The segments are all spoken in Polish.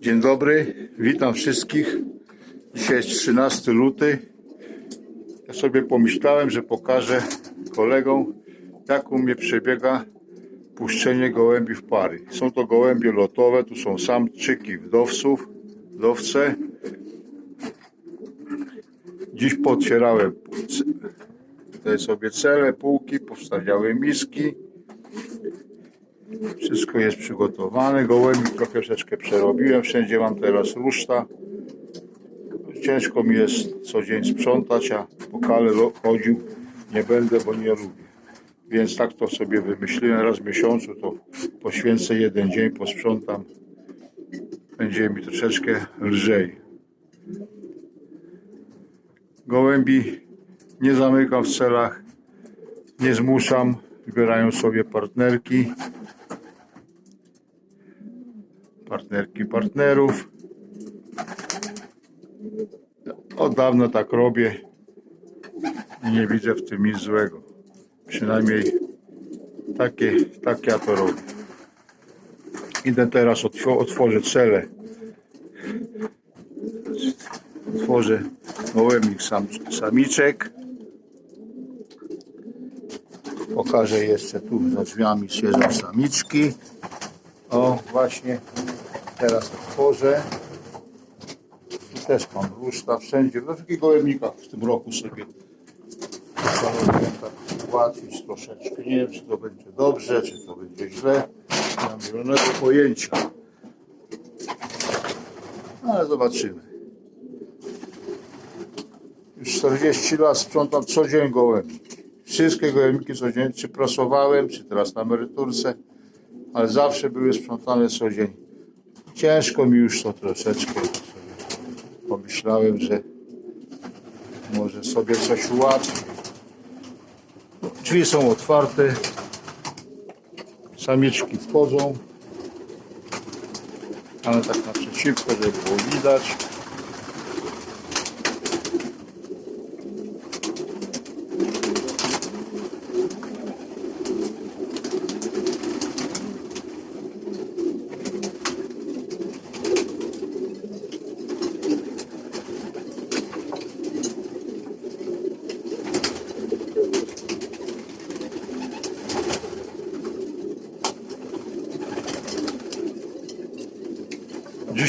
Dzień dobry, witam wszystkich. Dzisiaj jest 13 luty. Ja sobie pomyślałem, że pokażę kolegom, jak u mnie przebiega puszczenie gołębi w pary. Są to gołębie lotowe, tu są samczyki wdowców, wdowce. Dziś potwierałem c- tutaj sobie cele, półki, powstawiałem miski. Wszystko jest przygotowane. Gołębi troszeczkę przerobiłem. Wszędzie mam teraz ruszta. Ciężko mi jest co dzień sprzątać, a po kale lo- chodził nie będę, bo nie lubię. Więc tak to sobie wymyśliłem. Raz w miesiącu to poświęcę jeden dzień, posprzątam. Będzie mi troszeczkę lżej. Gołębi nie zamykam w celach, nie zmuszam. Wybierają sobie partnerki partnerki partnerów. Od dawna tak robię i nie widzę w tym nic złego. Przynajmniej takie, tak ja to robię. Idę teraz, otw- otworzę cele. Otworzę gołębnik sam, samiczek. Pokażę jeszcze tu za drzwiami siedzą samiczki. O, właśnie teraz otworzę. Tu też mam ruszta wszędzie. We wszystkich gołębnikach w tym roku sobie postanowiłem tak ułatwić troszeczkę. Nie wiem, czy to będzie dobrze, czy to będzie źle. Nie mam zielonego pojęcia. Ale zobaczymy. Już 40 lat sprzątam co dzień. Wszystkie gołębniki codziennie, czy prasowałem, czy teraz na emeryturce ale zawsze były sprzątane co dzień. Ciężko mi już to troszeczkę. Pomyślałem, że może sobie coś ułatwię. Drzwi są otwarte. Samiczki wchodzą. Ale tak naprzeciwko, żeby było widać.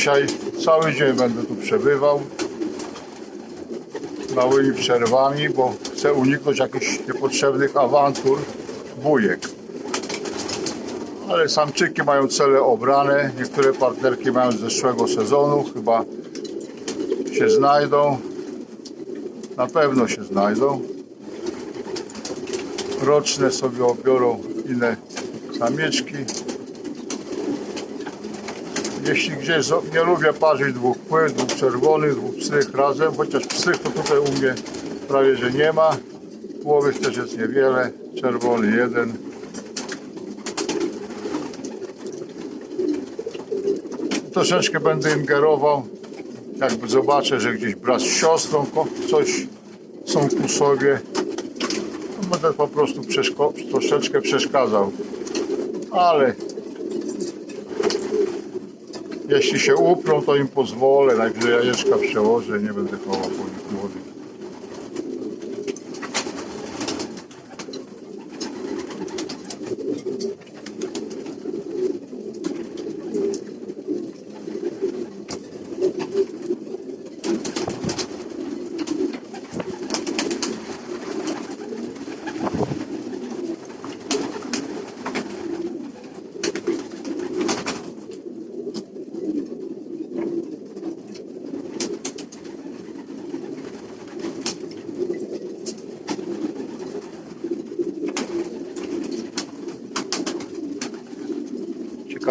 Dzisiaj cały dzień będę tu przebywał. Małymi przerwami, bo chcę uniknąć jakichś niepotrzebnych awantur, bujek. Ale samczyki mają cele obrane. Niektóre partnerki mają z zeszłego sezonu. Chyba się znajdą. Na pewno się znajdą. Roczne sobie obiorą inne samieczki. Jeśli gdzieś nie lubię parzyć dwóch płyn, dwóch czerwonych, dwóch pstrych razem, chociaż pstrych to tutaj u mnie prawie że nie ma. Płowych też jest niewiele, czerwony jeden. Troszeczkę będę ingerował, jakby zobaczę, że gdzieś brat z siostrą coś są ku sobie. Będę po prostu przeszko- troszeczkę przeszkadzał. Ale jeśli się uprą, to im pozwolę. Najwyżej jajeczka przełożę, nie będę chował po nich.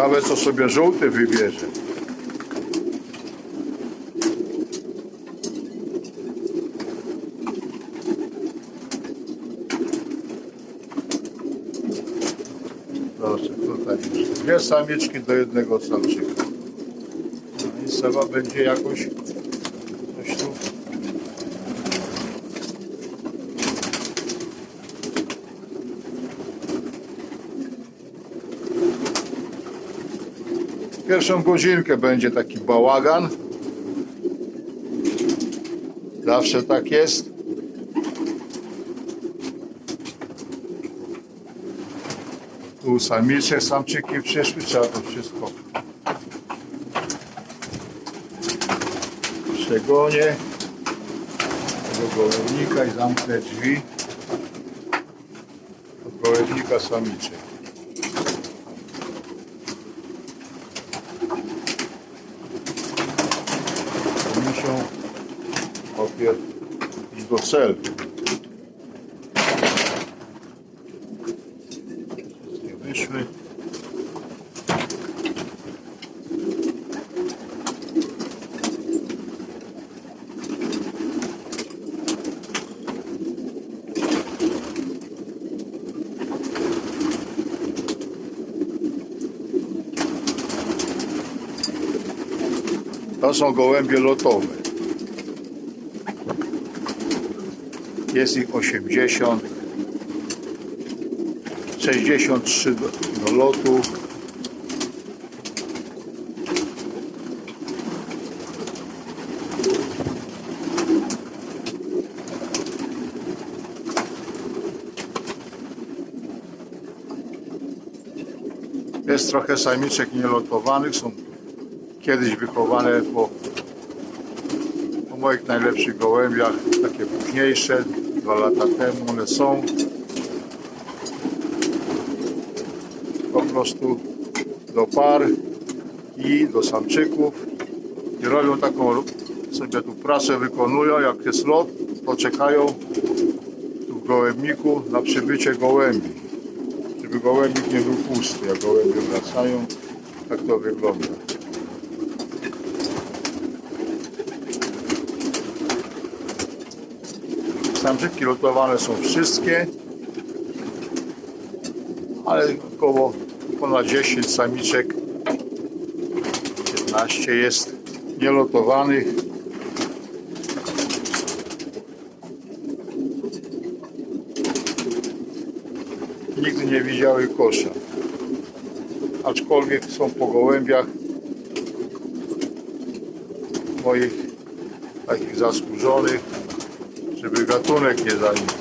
Ciekawe, co sobie żółty wybierze. Proszę, tutaj dwie samiczki do jednego samczyka. No i trzeba będzie jakoś coś tu Pierwszą godzinkę będzie taki bałagan. Zawsze tak jest. Tu samice, samczyki przyszły, trzeba to wszystko przegonię tego gołębnika i zamknę drzwi do gołębnika samiczek. Wszystkie wyszły. To są gołębie lotowe. Jest ich 80. 63 do, do lotu. Jest trochę samiczek nielotowanych, są kiedyś wychowane po, po moich najlepszych gołębiach, takie późniejsze, dwa lata temu one są. Po prostu do par i do samczyków i robią taką sobie tu pracę wykonują, jak jest lot, to czekają tu w gołębniku na przybycie gołębi żeby gołębnik nie był pusty, jak gołębie wracają, tak to wygląda. Samczyki lotowane są wszystkie, ale około ponad 10 samiczek, 15 jest nielotowanych. Nigdy nie widziały kosza. Aczkolwiek są po gołębiach moich takich zasłużonych, żeby gatunek nie zanikł.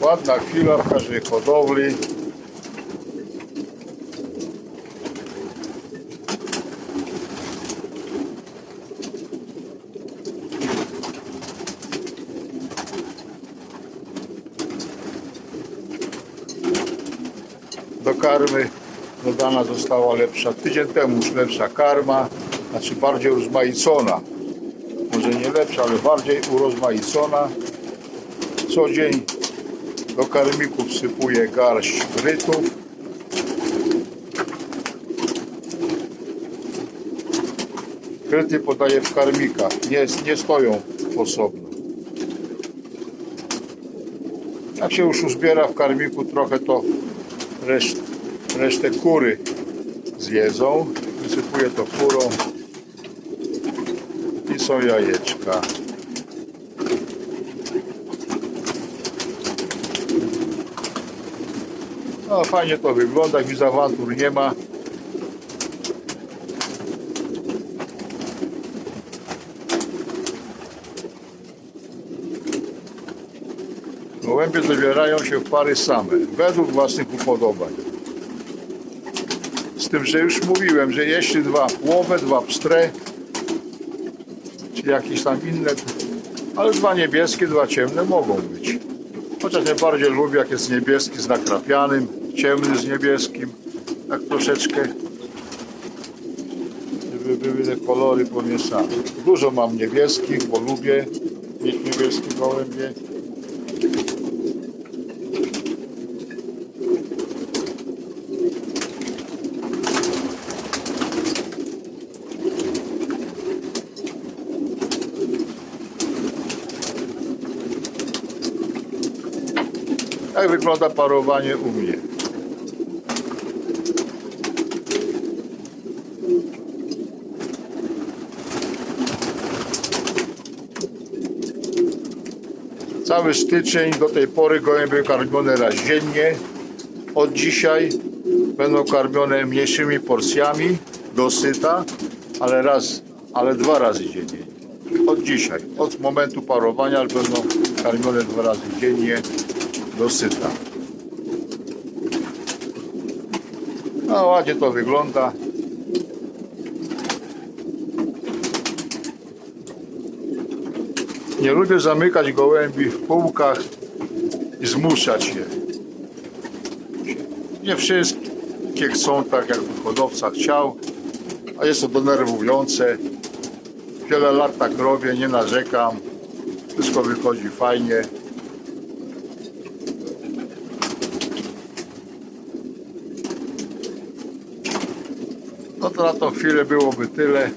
Ładna chwila w każdej hodowli. do karmy dodana została lepsza, tydzień temu już lepsza karma, znaczy bardziej urozmaicona. Może nie lepsza, ale bardziej urozmaicona. Co dzień do karmików wsypuję garść brytów. Kryty podaję w karmikach, nie, nie stoją osobno. Jak się już uzbiera w karmiku trochę, to reszt, resztę kury zjedzą. Wysypuję to kurą i są jajeczka. No fajnie to wygląda, wiz awantur nie ma. Gołębie zabierają się w pary same, według własnych upodobań. Z tym, że już mówiłem, że jeśli dwa płowe, dwa pstre, czy jakieś tam inne, ale dwa niebieskie, dwa ciemne mogą być. Chociaż najbardziej lubię, jak jest niebieski z nakrapianym, ciemny z niebieskim, tak troszeczkę, żeby były te kolory pomieszane. Dużo mam niebieskich, bo lubię mieć niebieskie gołębie. Tak wygląda parowanie u mnie. cały styczeń do tej pory gołębie były karmione raz dziennie. Od dzisiaj będą karmione mniejszymi porcjami do syta, ale raz, ale dwa razy dziennie. Od dzisiaj, od momentu parowania będą karmione dwa razy dziennie do syta. No ładnie to wygląda. Nie lubię zamykać gołębi w półkach i zmuszać je. Nie wszystkie chcą tak, jak hodowca chciał, a jest to denerwujące. Wiele lat tak robię, nie narzekam. Wszystko wychodzi fajnie. To na tą chwilę byłoby tyle.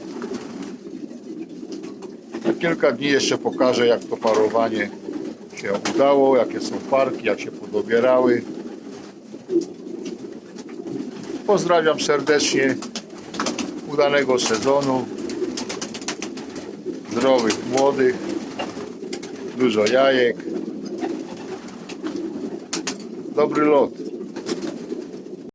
Za kilka dni jeszcze pokażę, jak to parowanie się udało, jakie są parki, jak się podobierały. Pozdrawiam serdecznie. Udanego sezonu. Zdrowych, młodych. Dużo jajek. Dobry lot.